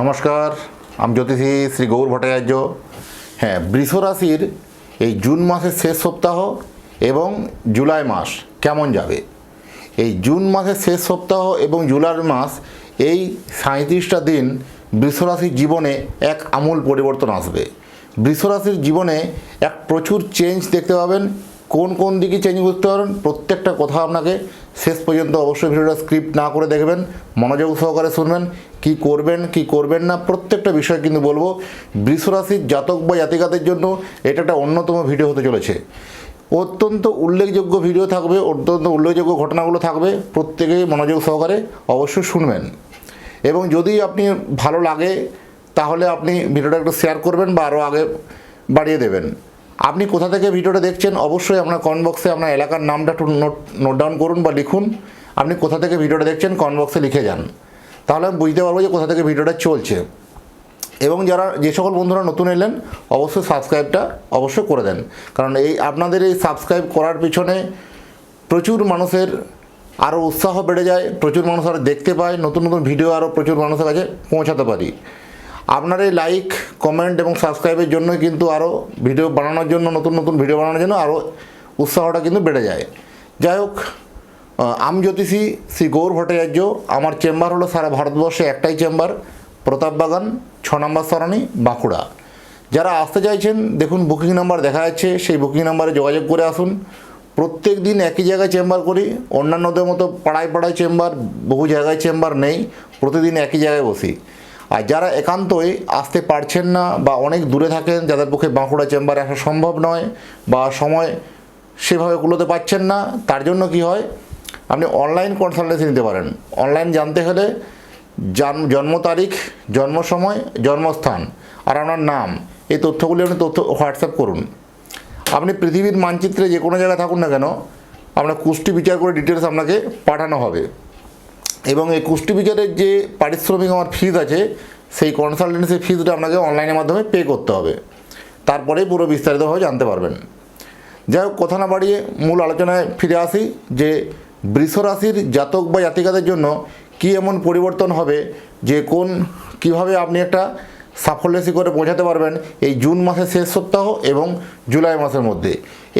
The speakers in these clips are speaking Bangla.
নমস্কার, আমি জ্যোতিষী শ্রী গৌর ভট্টাচার্য। হ্যাঁ বৃষ রাশির এই জুন মাসের শেষ সপ্তাহ এবং জুলাই মাস কেমন যাবে? এই জুন মাসের শেষ সপ্তাহ এবং জুলাই মাস, এই সাঁত্রিশটা দিন বৃষ রাশির জীবনে এক আমূল পরিবর্তন আসবে। বৃষ রাশির জীবনে এক প্রচুর চেঞ্জ দেখতে পাবেন। কোন কোন দিকে চেঞ্জ বুঝতে পারবেন? প্রত্যেকটা কথা আপনাকে শেষ পর্যন্ত অবশ্যই ভিডিওটা স্ক্রিপ্ট না করে দেখবেন, মনোযোগ সহকারে শুনবেন, কি করবেন কি করবেন না, প্রত্যেকটা বিষয় কিন্তু বলব। বৃষ রাশির জাতক বা জাতিকাদের জন্য এটা একটা অন্যতম ভিডিও হতে চলেছে। অত্যন্ত উল্লেখযোগ্য ভিডিও থাকবে, অত্যন্ত উল্লেখযোগ্য ঘটনাগুলো থাকবে প্রত্যেকেই মনোযোগ সহকারে অবশ্যই শুনবেন। এবং যদি আপনি ভালো লাগে, তাহলে আপনি ভিডিওটা একটু শেয়ার করবেন বা আরও আগে বাড়িয়ে দেবেন। আপনি কোথা থেকে ভিডিওটা দেখছেন, অবশ্যই আপনার বক্সে আপনার এলাকার নামটা একটু নোট নোট ডাউন করুন বা লিখুন। আপনি কোথা থেকে ভিডিওটা দেখছেন বক্সে লিখে যান। তাহলে আমি বুঝতে পারব যে কোথা থেকে ভিডিওটা চলছে। এবং যারা যে সকল বন্ধুরা নতুন এলেন, অবশ্যই সাবস্ক্রাইবটা অবশ্যই করে দেন। কারণ এই আপনাদের এই সাবস্ক্রাইব করার পিছনে প্রচুর মানুষের আরও উৎসাহ বেড়ে যায়, প্রচুর মানুষ আরও দেখতে পায়, নতুন নতুন ভিডিও আরও প্রচুর মানুষের কাছে পৌঁছাতে পারি। আপনার এই লাইক কমেন্ট এবং সাবস্ক্রাইবের জন্যই কিন্তু আরও ভিডিও বানানোর জন্য, নতুন নতুন ভিডিও বানানোর জন্য আরও উৎসাহটা কিন্তু বেড়ে যায়। যাই হোক আমি জ্যোতিষী শ্রী গৌর ভট্টাচার্য। আমার চেম্বার হলো সারা ভারতবর্ষে একটাই চেম্বার প্রতাপবাগান ছ নম্বর সরণি, বাঁকুড়া। যারা আসতে চাইছেন, দেখুন বুকিং নাম্বার দেখা যাচ্ছে, সেই বুকিং নাম্বারে যোগাযোগ করে আসুন। প্রত্যেক দিন একই জায়গায় চেম্বার করি, অন্যান্যদের মতো পাড়ায় পাড়ায় চেম্বার বহু জায়গায় চেম্বার নেই, প্রতিদিন একই জায়গায় বসি। আর যারা একান্তই আসতে পারছেন না বা অনেক দূরে থাকেন, যাদের পক্ষে বাঁকুড়া চেম্বারে আসা সম্ভব নয় বা সময় সেভাবে কুলোতে পাচ্ছেন না, তার জন্য কি হয়, আপনি অনলাইন কনসালটেন্সি নিতে পারেন। অনলাইন জানতে হলে জান- জন্ম তারিখ, জন্ম সময়, জন্মস্থান আর আপনার নাম, এই তথ্যগুলি আপনি তথ্য হোয়াটসঅ্যাপ করুন। আপনি পৃথিবীর মানচিত্রে যে কোনো জায়গায় থাকুন না কেন, আপনার কুষ্টি বিচার করে ডিটেলস আপনাকে পাঠানো হবে। এবং এই কুষ্টি বিচারের যে পারিশ্রমিক আমার ফিজ আছে, সেই কনসালটেন্সি ফিজটা আপনাকে অনলাইনের মাধ্যমে পে করতে হবে। তারপরেই পুরো বিস্তারিতভাবে জানতে পারবেন। যাই হোক, কথা না বাড়িয়ে মূল আলোচনায় ফিরে আসি যে বৃষ রাশির জাতক বা জাতিকাদের জন্য কি এমন পরিবর্তন হবে, যে কোন, কীভাবে আপনি একটা সাফল্য শিখরে পৌঁছাতে পারবেন এই জুন মাসের শেষ সপ্তাহ এবং জুলাই মাসের মধ্যে।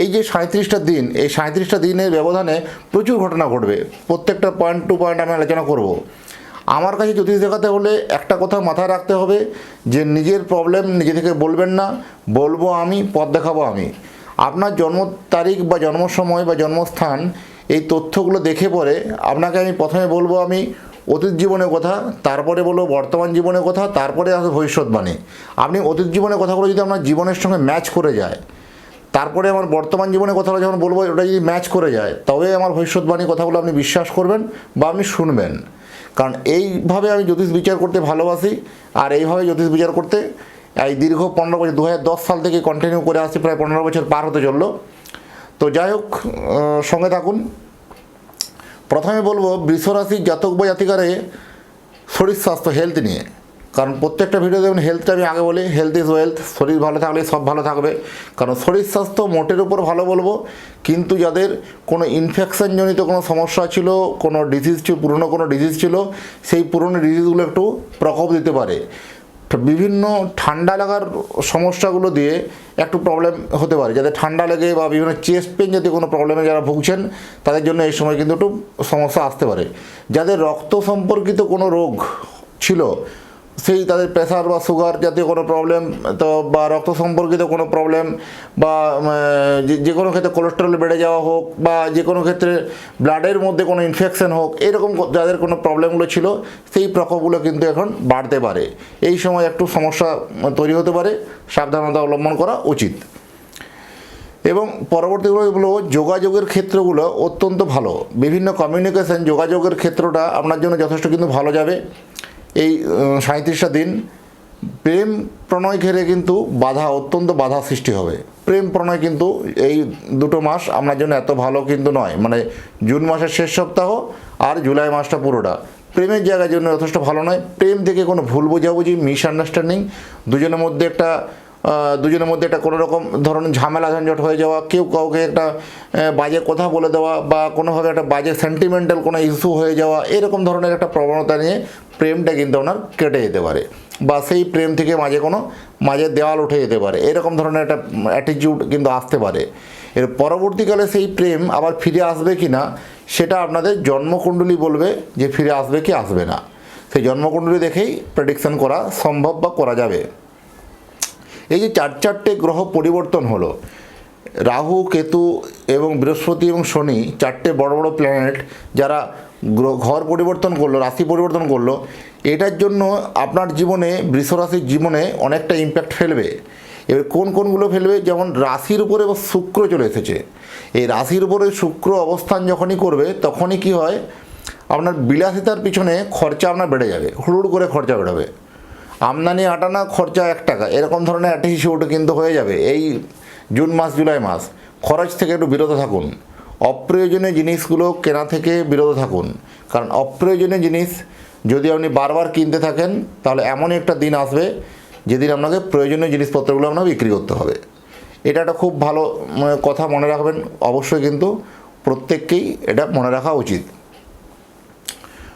এই যে সাঁত্রিশটা দিন, এই সাঁত্রিশটা দিনের ব্যবধানে প্রচুর ঘটনা ঘটবে। প্রত্যেকটা পয়েন্ট টু পয়েন্ট আমি আলোচনা করব। আমার কাছে জ্যোতিষ দেখাতে হলে একটা কথা মাথায় রাখতে হবে যে নিজের প্রবলেম নিজে থেকে বলবেন না, বলব আমি, পথ দেখাবো আমি। আপনার জন্ম তারিখ বা জন্ম সময় বা জন্মস্থান এই তথ্যগুলো দেখে পরে আপনাকে আমি প্রথমে বলব আমি অতীত জীবনের কথা, তারপরে বলো বর্তমান জীবনের কথা, তারপরে আসবে ভবিষ্যৎবাণী। আপনি অতীত জীবনের কথাগুলো যদি আপনার জীবনের সঙ্গে ম্যাচ করে যায়, তারপরে আমার বর্তমান জীবনের কথাগুলো যখন বলব, ওটা যদি ম্যাচ করে যায়, তবে আমার ভবিষ্যৎবাণী কথাগুলো আপনি বিশ্বাস করবেন বা আপনি শুনবেন। কারণ এইভাবে আমি জ্যোতিষ বিচার করতে ভালোবাসি, আর এইভাবে জ্যোতিষ বিচার করতে এই দীর্ঘ পনেরো বছর দু হাজার দশ সাল থেকে কন্টিনিউ করে আসছি, প্রায় পনেরো বছর পার হতে চলল। তো যাই হোক সঙ্গে থাকুন। প্রথমে বলব বৃষরাশির জাতক বা জাতিকারে শরীর স্বাস্থ্য হেলথ নিয়ে। কারণ প্রত্যেকটা ভিডিও দেখুন হেলথটা আমি আগে বলি হেলথ ইজ ওয়েলথ শরীর ভালো থাকলে সব ভালো থাকবে। কারণ শরীর স্বাস্থ্য মোটের উপর ভালো বলব, কিন্তু যাদের কোনো ইনফেকশনজনিত কোনো সমস্যা ছিল, কোনো ডিজিজ ছিল, পুরনো কোনো ডিজিজ ছিল, সেই পুরনো ডিজিজগুলো একটু প্রকোপ দিতে পারে। বিভিন্ন ঠান্ডা লাগার সমস্যাগুলো দিয়ে একটু প্রবলেম হতে পারে। যাদের ঠান্ডা লেগে বা বিভিন্ন চেস্ট পেন জাতীয় কোনো প্রবলেমে যারা ভুগছেন, তাদের জন্য এই সময় কিন্তু একটু সমস্যা আসতে পারে। যাদের রক্ত সম্পর্কিত কোনো রোগ ছিল সেই তাদের প্রেশার বা সুগার জাতীয় কোনো প্রবলেম তো বা রক্ত সম্পর্কিত কোনো প্রবলেম বা যে- কোনো ক্ষেত্রে কোলেস্টেরল বেড়ে যাওয়া হোক, বা যে কোনো ক্ষেত্রে ব্লাডের মধ্যে কোনো ইনফেকশন হোক, এরকম যাদের কোনো প্রবলেমগুলো ছিল, সেই প্রকোপগুলো কিন্তু এখন বাড়তে পারে। এই সময় একটু সমস্যা তৈরি হতে পারে, সাবধানতা অবলম্বন করা উচিত। এবং পরবর্তীগুলো যোগাযোগের ক্ষেত্রগুলো অত্যন্ত ভালো। বিভিন্ন কমিউনিকেশন যোগাযোগের ক্ষেত্রটা আপনার জন্য যথেষ্ট কিন্তু ভালো যাবে। এই সাঁত্রিশটা দিন প্রেম প্রণয় ঘেরে কিন্তু বাধা, অত্যন্ত বাধা সৃষ্টি হবে। প্রেম প্রণয় কিন্তু এই দুটো মাস আপনার জন্য এত ভালো কিন্তু নয়। মানে জুন মাসের শেষ সপ্তাহ আর জুলাই মাসটা পুরোটা। প্রেমের জায়গার জন্য যথেষ্ট ভালো নয়। প্রেম থেকে কোনো ভুল বোঝাবুঝি, মিসআন্ডারস্ট্যান্ডিং, দুজনের মধ্যে একটা দুজনের মধ্যে একটা কোনো রকম ধরনের ঝামেলা ঝঞ্ঝট হয়ে যাওয়া, কেউ কাউকে একটা বাজে কথা বলে দেওয়া বা কোনোভাবে একটা বাজে সেন্টিমেন্টাল কোনো ইস্যু হয়ে যাওয়া, এরকম ধরনের একটা প্রবণতা নিয়ে প্রেমটা কিন্তু আপনার কেটে যেতে পারে বা সেই প্রেম থেকে মাঝে কোনো, মাঝে দেওয়াল উঠে যেতে পারে। এরকম ধরনের একটা অ্যাটিটিউড কিন্তু আসতে পারে। এর পরবর্তীকালে সেই প্রেম আবার ফিরে আসবে কি না, সেটা আপনাদের জন্মকুণ্ডলী বলবে যে ফিরে আসবে কি আসবে না। সেই জন্মকুণ্ডলী দেখেই প্রেডিকশন করা সম্ভব বা করা যাবে। এই যে চার চারটে গ্রহ পরিবর্তন হলো, রাহু, কেতু এবং বৃহস্পতি এবং শনি, চারটে বড় বড় প্ল্যানেট যারা ঘর পরিবর্তন করল, রাশি পরিবর্তন করল, এটার জন্য আপনার জীবনে, বৃষরাশির জীবনে অনেকটা ইম্প্যাক্ট ফেলবে। এবার কোন কোনগুলো ফেলবে? যেমন রাশির উপরে শুক্র চলে এসেছে। এই রাশির উপরে শুক্র অবস্থান যখনই করবে, তখনই কি হয়? আপনার বিলাসিতার পিছনে খরচা আপনার বেড়ে যাবে হুড়ুড় করে খরচা বেরোবে আমদানি আটানা খরচা এক টাকা। এরকম ধরনের অ্যাটিটিউড কিন্তু হয়ে যাবে। এই জুন মাস জুলাই মাস খরচ থেকে একটু বিরত থাকুন। অপ্রয়োজনীয় জিনিসগুলো কেনা থেকে বিরত থাকুন। কারণ অপ্রয়োজনীয় জিনিস যদি আপনি বারবার কিনতে থাকেন তাহলে এমনই একটা দিন আসবে যেদিন আপনাকে প্রয়োজনীয় জিনিসপত্রগুলো আপনাকে বিক্রি করতে হবে। এটা একটা খুব ভালো উম, কথা মনে রাখবেন। অবশ্যই কিন্তু প্রত্যেককেই এটা মনে রাখা উচিত।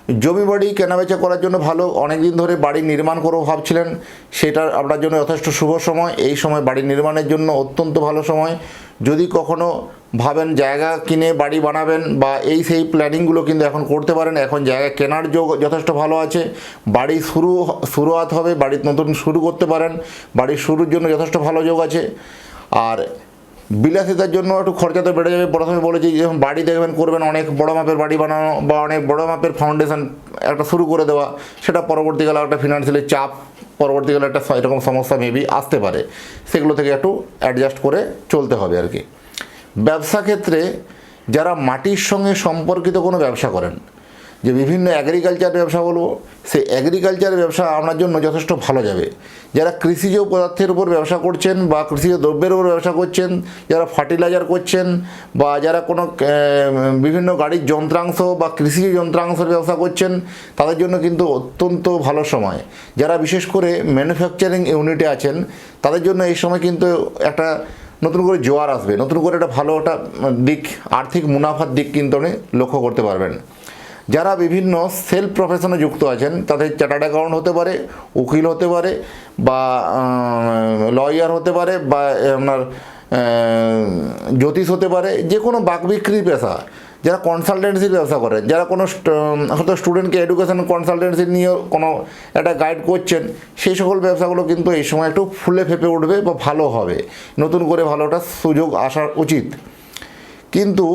জমি বাড়ি কেনাবেচা করার জন্য ভালো। অনেক দিন ধরে বাড়ি নির্মাণ করব ভাবছিলেন। সেটা আপনার জন্য যথেষ্ট শুভ সময়। এই সময় বাড়ি নির্মাণের জন্য অত্যন্ত ভালো সময়। যদি কখনো ভাবেন জায়গা কিনে বাড়ি বানাবেন বা এই সেই প্ল্যানিংগুলো কিন্তু এখন করতে পারেন। এখন জায়গা কেনার যোগ যথেষ্ট ভালো আছে। বাড়ি শুরু শুরুয়াত হবে, বাড়ি নতুন শুরু করতে পারেন। বাড়ি শুরুর জন্য যথেষ্ট ভালো যোগ আছে। আর বিলাসিতার জন্য একটু খরচা তো বেড়ে যাবে। প্রথমে বলেছি যখন বাড়ি দেখবেন, করবেন অনেক বড় মাপের বাড়ি বানানো বা অনেক বড় মাপের ফাউন্ডেশন একটা শুরু করে দেওয়া, সেটা পরবর্তীকালে একটা ফিনান্সিয়ালি চাপ, পরবর্তীকালে একটা এরকম সমস্যা মেবি আসতে পারে। সেগুলো থেকে একটু অ্যাডজাস্ট করে চলতে হবে আর কি। ব্যবসা ক্ষেত্রে যারা মাটির সঙ্গে সম্পর্কিত কোনো ব্যবসা করেন যে বিভিন্ন অ্যাগ্রিকালচার ব্যবসা বলব, সেই অ্যাগ্রিকালচার ব্যবসা আপনার জন্য যথেষ্ট ভালো যাবে। যারা কৃষিজ পদার্থের উপর ব্যবসা করছেন বা কৃষিজ দ্রব্যের উপর ব্যবসা করছেন, যারা ফার্টিলাইজার করছেন বা যারা কোনো বিভিন্ন গাড়ির যন্ত্রাংশ বা কৃষিজ যন্ত্রাংশের ব্যবসা করছেন, তাদের জন্য কিন্তু অত্যন্ত ভালো সময়। যারা বিশেষ করে ম্যানুফ্যাকচারিং ইউনিটে আছেন, তাদের জন্য এই সময় কিন্তু একটা নতুন করে জোয়ার আসবে, নতুন করে একটা ভালো একটা দিক, আর্থিক মুনাফার দিক কিন্তু আপনি লক্ষ্য করতে পারবেন। যারা বিভিন্ন সেলফ প্রফেশনে যুক্ত আছেন, তাদের চার্টার্ড অ্যাকাউন্ট হতে পারে, উকিল হতে পারে, বা লয়ার হতে পারে, বা আপনার জ্যোতিষ হতে পারে যে কোনো বাক বিক্রির পেশা, যারা কনসালটেন্সির ব্যবসা করেন যারা কোনো হয়তো স্টুডেন্টকে এডুকেশন কনসালটেন্সি নিয়ে কোনো একটা গাইড করছেন, সেই সকল ব্যবসাগুলো কিন্তু এই সময় একটু ফুলে ফেপে উঠবে বা ভালো হবে। নতুন করে ভালো সুযোগ আসা উচিত। কিন্তু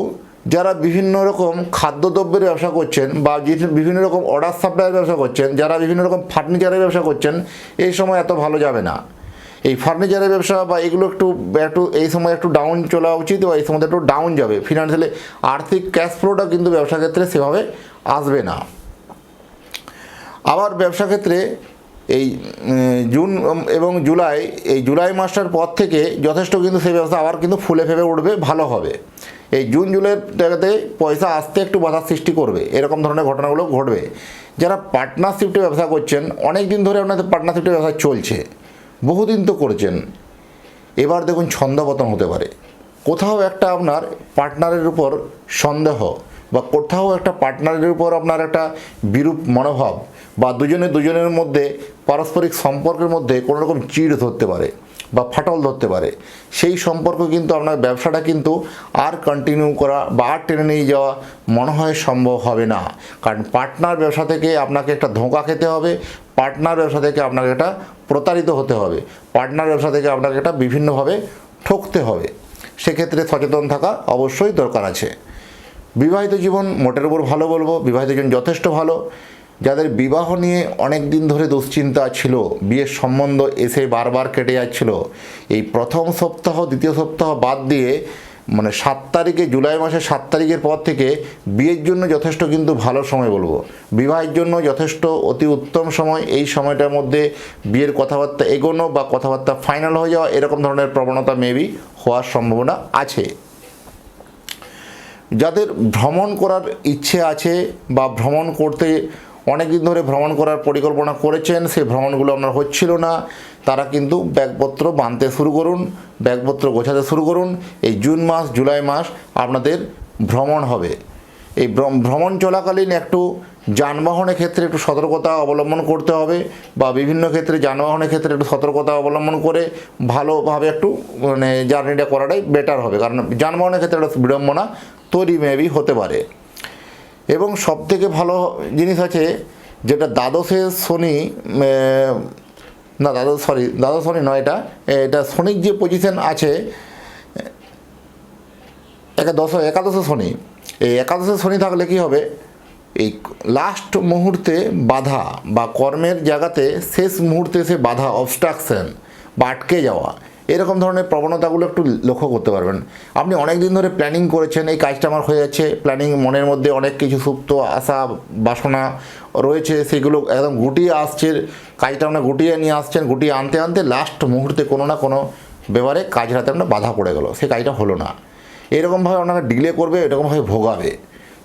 যারা বিভিন্ন রকম খাদ্যদ্রব্যের ব্যবসা করছেন বা বিভিন্ন রকম অর্ডার সাপ্লাইয়ের ব্যবসা করছেন, যারা বিভিন্ন রকম ফার্নিচারের ব্যবসা করছেন, এই সময় এত ভালো যাবে না। এই ফার্নিচারের ব্যবসা বা এগুলো একটু একটু, এই সময় একটু ডাউন চলা উচিত বা এই সময় একটু ডাউন যাবে। ফিনান্সিয়ালি আর্থিক ক্যাশ ফ্লোটা কিন্তু ব্যবসা ক্ষেত্রে সেভাবে আসবে না। আবার ব্যবসা ক্ষেত্রে এই জুন এবং জুলাই, এই জুলাই মাসটার পর থেকে যথেষ্ট কিন্তু সেই ব্যবসা আবার কিন্তু ফুলে ফেপে উঠবে, ভালো হবে। এই জুন, জুলাইয়ের জায়গাতে পয়সা আসতে একটু বাধার সৃষ্টি করবে, এরকম ধরনের ঘটনাগুলো ঘটবে। যারা পার্টনারশিপে ব্যবসা করছেন অনেক দিন ধরে আপনাদের পার্টনারশিপে ব্যবসা চলছে, বহুদিন তো করছেন। এবার দেখুন ছন্দপতন হতে পারে। কোথাও একটা আপনার পার্টনারের উপর সন্দেহ বা কোথাও একটা পার্টনারের উপর আপনার একটা বিরূপ মনোভাব বা দুজনে দুজনের মধ্যে পারস্পরিক সম্পর্কের মধ্যে কোনো রকম চিড় ধরতে পারে বা ফাটল ধরতে পারে। সেই সম্পর্ক কিন্তু আপনার ব্যবসাটা কিন্তু আর কন্টিনিউ করা বা আর টেনে নিয়ে যাওয়া মনে হয় সম্ভব হবে না। কারণ পার্টনার ব্যবসা থেকে আপনাকে একটা ধোঁকা খেতে হবে পার্টনার ব্যবসা থেকে আপনাকে একটা প্রতারিত হতে হবে পার্টনার ব্যবসা থেকে আপনাকে এটা বিভিন্নভাবে ঠকতে হবে। সেক্ষেত্রে সচেতন থাকা অবশ্যই দরকার আছে। বিবাহিত জীবন মোটের উপর ভালো বলব, বিবাহিত জীবন যথেষ্ট ভালো। যাদের বিবাহ নিয়ে অনেক দিন ধরে দুশ্চিন্তা ছিল, বিয়ের সম্বন্ধ এসে বারবার কেটে যাচ্ছিল, এই প্রথম সপ্তাহ, দ্বিতীয় সপ্তাহ বাদ দিয়ে মানে সাত তারিখে, জুলাই মাসের সাত তারিখের পর থেকে বিয়ের জন্য যথেষ্ট কিন্তু ভালো সময় বলব। বিবাহের জন্য যথেষ্ট অতি উত্তম সময়, এই সময়টার মধ্যে বিয়ের কথাবার্তা এগোনো বা কথাবার্তা ফাইনাল হয়ে যাওয়া এরকম ধরনের প্রবণতা মেবি হওয়ার সম্ভাবনা আছে। যাদের ভ্রমণ করার ইচ্ছে আছে বা ভ্রমণ করতে অনেক দিন ধরে ভ্রমণ করার পরিকল্পনা করেছেন সেই ভ্রমণগুলো আপনার হচ্ছিল না। তারা কিন্তু ব্যাগপত্র বাঁধতে শুরু করুন, ব্যাগপত্র গোছাতে শুরু করুন। এই জুন মাস, জুলাই মাস আপনাদের ভ্রমণ হবে। এই ভ্রমণ চলাকালীন একটু যানবাহনের ক্ষেত্রে একটু সতর্কতা অবলম্বন করতে হবে বা বিভিন্ন ক্ষেত্রে যানবাহনের ক্ষেত্রে একটু সতর্কতা অবলম্বন করে ভালোভাবে একটু মানে জার্নিটা করাটাই বেটার হবে। কারণ যানবাহনের ক্ষেত্রে একটা বিড়ম্বনা তৈরি মেবি হতে পারে। এবং সবথেকে ভালো জিনিস আছে যেটা দ্বাদশে শনি না দ্বাদশ সরি দ্বাদশ শনি নয় এটা এটা শনির যে পজিশন আছে, একাদশ একাদশ শনি, এই একাদশে শনি থাকলে কি হবে? এই লাস্ট মুহূর্তে বাধা বা কর্মের জায়গাতে শেষ মুহূর্তে সে বাধা অবস্ট্রাকশন বা আটকে যাওয়া। এরকম ধরনের প্রবণতাগুলো একটু লক্ষ্য করতে পারবেন। আপনি অনেক দিন ধরে প্ল্যানিং করেছেন, এই কাজটা আমার হয়ে যাচ্ছে প্ল্যানিং মনের মধ্যে অনেক কিছু সুপ্ত আশা, বাসনা রয়েছে, সেগুলো একদম গুটিয়ে আসছে, কাজটা আপনার গুটিয়ে নিয়ে আসছেন, গুটিয়ে আনতে আনতে লাস্ট মুহূর্তে কোনো না কোনো ব্যাপারে কাজ হাতে আপনার বাধা পড়ে গেল। সেই কাজটা হলো না। এরকমভাবে আপনাকে ডিলে করবে, এরকমভাবে ভোগাবে।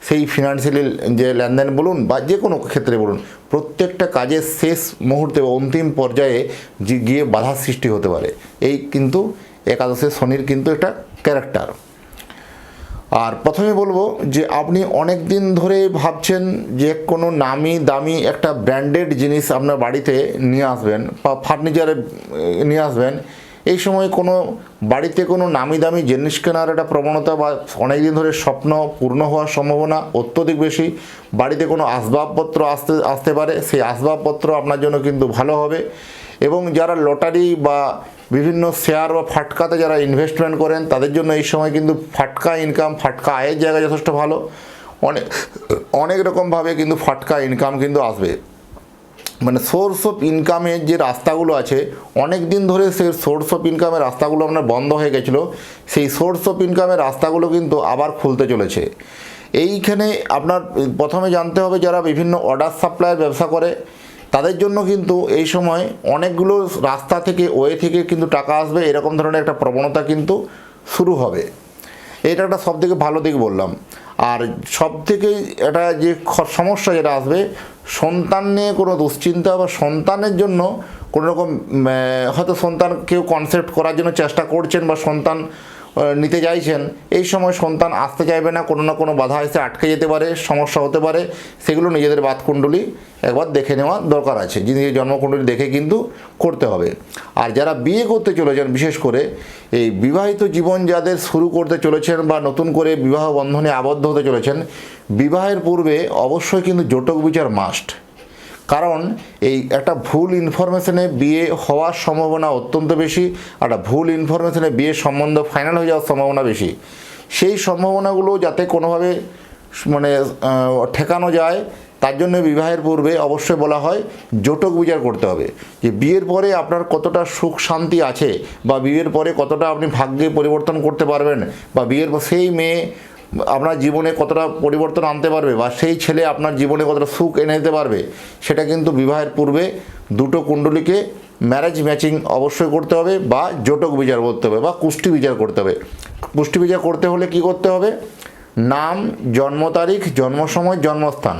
সেই ফিনান্সিয়ালি যে লেনদেন বলুন বা যে কোনো ক্ষেত্রে বলুন, প্রত্যেকটা কাজের শেষ মুহূর্তে বা অন্তিম পর্যায়ে গিয়ে বাধার সৃষ্টি হতে পারে। এই কিন্তু একাদশে শনির কিন্তু একটা ক্যারেক্টার আর প্রথমে বলব যে আপনি অনেক দিন ধরে ভাবছেন যে কোনো নামি দামি একটা ব্র্যান্ডেড জিনিস আপনার বাড়িতে নিয়ে আসবেন বা ফার্নিচারে নিয়ে আসবেন। এই সময় কোনো বাড়িতে কোনো নামি দামি জিনিস কেনার একটা প্রবণতা বা অনেক দিন ধরে স্বপ্ন পূর্ণ হওয়ার সম্ভাবনা অত্যধিক বেশি। বাড়িতে কোনো আসবাবপত্র আসতে আসতে পারে, সেই আসবাবপত্র আপনার জন্য কিন্তু ভালো হবে। এবং যারা লটারি বা বিভিন্ন শেয়ার বা ফাটকাতে যারা ইনভেস্টমেন্ট করেন, তাদের জন্য এই সময় কিন্তু ফাটকা ইনকাম ফাটকা আয়ের জায়গা যথেষ্ট ভালো। অনেক অনেক রকমভাবে কিন্তু ফাটকা ইনকাম কিন্তু আসবে। মানে সোর্স অফ ইনকামের যে রাস্তাগুলো আছে অনেক দিন ধরে সেই সোর্স অফ ইনকামের রাস্তাগুলো আপনার বন্ধ হয়ে গেছিল, সেই সোর্স অফ ইনকামের রাস্তাগুলো কিন্তু আবার খুলতে চলেছে। এইখানে আপনার প্রথমে জানতে হবে যারা বিভিন্ন অর্ডার সাপ্লাইয়ের ব্যবসা করে, তাদের জন্য কিন্তু এই সময় অনেকগুলো রাস্তা থেকে, ওয়ে থেকে কিন্তু টাকা আসবে, এরকম ধরনের একটা প্রবণতা কিন্তু শুরু হবে। এটা একটা সব থেকে ভালো দিক বললাম। আর সব থেকে এটা যে সমস্যা যেটা আসবে, সন্তান নিয়ে কোনো দুশ্চিন্তা বা সন্তানের জন্য কোনো রকম হয়তো সন্তান কেউ কনসেপ্ট করার জন্য চেষ্টা করছেন বা সন্তান নিতে চাইছেন, এই সময় সন্তান আসতে চাইবে না, কোনো না কোনো বাধা এসে আটকে যেতে পারে, সমস্যা হতে পারে, সেগুলো নিজেদের বাতকুণ্ডলী একবার দেখে নেওয়া দরকার আছে। যিনি জন্মকুণ্ডলী দেখে কিন্তু করতে হবে। আর যারা বিয়ে করতে চলেছেন, বিশেষ করে এই বিবাহিত জীবন যাদের শুরু করতে চলেছেন বা নতুন করে বিবাহ বন্ধনে আবদ্ধ হতে চলেছেন, বিবাহের পূর্বে অবশ্যই কিন্তু জটক বিচার মাস্ট। কারণ এই একটা ভুল ইনফরমেশনে বিয়ে হওয়ার সম্ভাবনা অত্যন্ত বেশি একটা ভুল ইনফরমেশনে বিয়ের সম্বন্ধ ফাইনাল হয়ে যাওয়ার সম্ভাবনা বেশি। সেই সম্ভাবনাগুলো যাতে কোনোভাবে মানে ঠেকানো যায়, তার জন্য বিবাহের পূর্বে অবশ্যই বলা হয় জোটক বিচার করতে হবে। যে বিয়ের পরে আপনার কতটা সুখ শান্তি আছে, বা বিয়ের পরে কতটা আপনি ভাগ্যে পরিবর্তন করতে পারবেন, বা বিয়ের পর সেই মেয়ে আপনার জীবনে কতটা পরিবর্তন আনতে পারবে বা সেই ছেলে আপনার জীবনে কতটা সুখ এনে দিতে পারবে, সেটা কিন্তু বিবাহের পূর্বে দুটো কুণ্ডলীকে ম্যারেজ ম্যাচিং অবশ্যই করতে হবে বা জটক বিচার করতে হবে বা কুষ্টি বিচার করতে হবে। কুষ্টি বিচার করতে হলে কি করতে হবে? নাম, জন্ম তারিখ, জন্ম সময়, জন্মস্থান।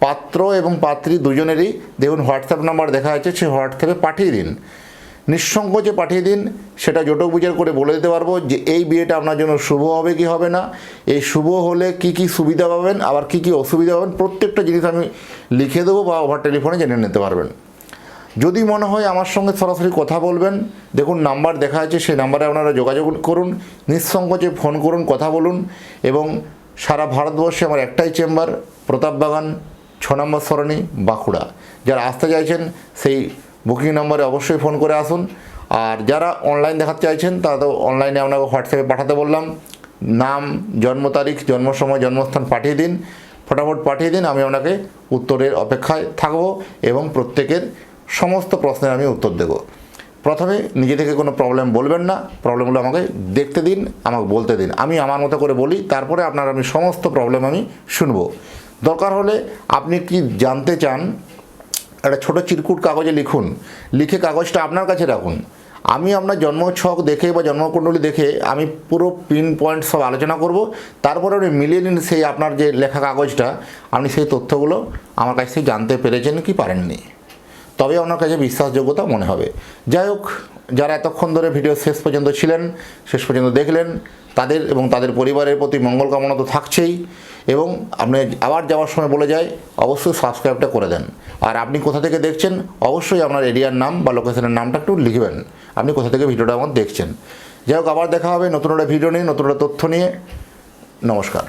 পাত্র এবং পাত্রী দুজনেরই, দেখুন হোয়াটসঅ্যাপ নাম্বার দেখা যাচ্ছে সে হোয়াটসঅ্যাপে পাঠিয়ে দিন। নিঃসংকোচে পাঠিয়ে দিন, সেটা জটক বিচার করে বলে দিতে পারব যে এই বিয়েটা আপনার জন্য শুভ হবে কি হবে না। এই শুভ হলে কি কি সুবিধা পাবেন, আবার কি কি অসুবিধা পাবেন, প্রত্যেকটা জিনিস আমি লিখে দেবো বা ওভার টেলিফোনে জেনে নিতে পারবেন। যদি মনে হয় আমার সঙ্গে সরাসরি কথা বলবেন, দেখুন নাম্বার দেখা আছে সেই নাম্বারে আপনারা যোগাযোগ করুন, নিঃসংকোচে ফোন করুন, কথা বলুন, এবং সারা ভারতবর্ষে আমার একটাই চেম্বার প্রতাপবাগান, ছ নম্বর সরণি, বাঁকুড়া। যারা আসতে চাইছেন, সেই বুকিং নম্বরে অবশ্যই ফোন করে আসুন। আর যারা অনলাইন দেখাতে চাইছেন, তারা তো অনলাইনে আপনাকে হোয়াটসঅ্যাপে পাঠাতে বললাম। নাম, জন্ম তারিখ, জন্ম সময়, জন্মস্থান পাঠিয়ে দিন। ফটাফট পাঠিয়ে দিন, আমি আপনাকে উত্তরের অপেক্ষায় থাকব এবং প্রত্যেকের সমস্ত প্রশ্নের আমি উত্তর দেব। প্রথমে নিজে থেকে কোনো প্রবলেম বলবেন না। প্রবলেমগুলো আমাকে দেখতে দিন, আমাকে বলতে দিন। আমি আমার মতো করে বলি, তারপরে আপনার আমি সমস্ত প্রবলেম আমি শুনব। দরকার হলে আপনি কি জানতে চান একটা ছোটো চিরকুট কাগজে লিখুন। লিখে কাগজটা আপনার কাছে রাখুন। আমি আপনার জন্মছক দেখে বা জন্মকুণ্ডলী দেখে আমি পুরো পিন পয়েন্ট সব আলোচনা করব। তারপরে আপনি মিলিয়ে নিন সেই আপনার যে লেখা কাগজটা। আপনি সেই তথ্যগুলো আমার কাছ থেকে জানতে পেরেছেন কি পারেননি। তবে আপনার কাছে বিশ্বাসযোগ্যতা মনে হবে। যাই হোক, যারা এতক্ষণ ধরে ভিডিও শেষ পর্যন্ত ছিলেন, শেষ পর্যন্ত দেখলেন, তাদের এবং তাদের পরিবারের প্রতি মঙ্গল কামনা তো থাকছেই এবং আপনি আবার যাওয়ার সময় বলে যায়, অবশ্যই সাবস্ক্রাইবটা করে দেন। আর আপনি কোথা থেকে দেখছেন, অবশ্যই আপনার এরিয়ার নাম বা লোকেশনের নামটা একটু লিখবেন। আপনি কোথা থেকে ভিডিওটা আমার দেখছেন। যাই হোক, আবার দেখা হবে নতুন একটা ভিডিও নিয়ে, নতুন একটা তথ্য নিয়ে। নমস্কার।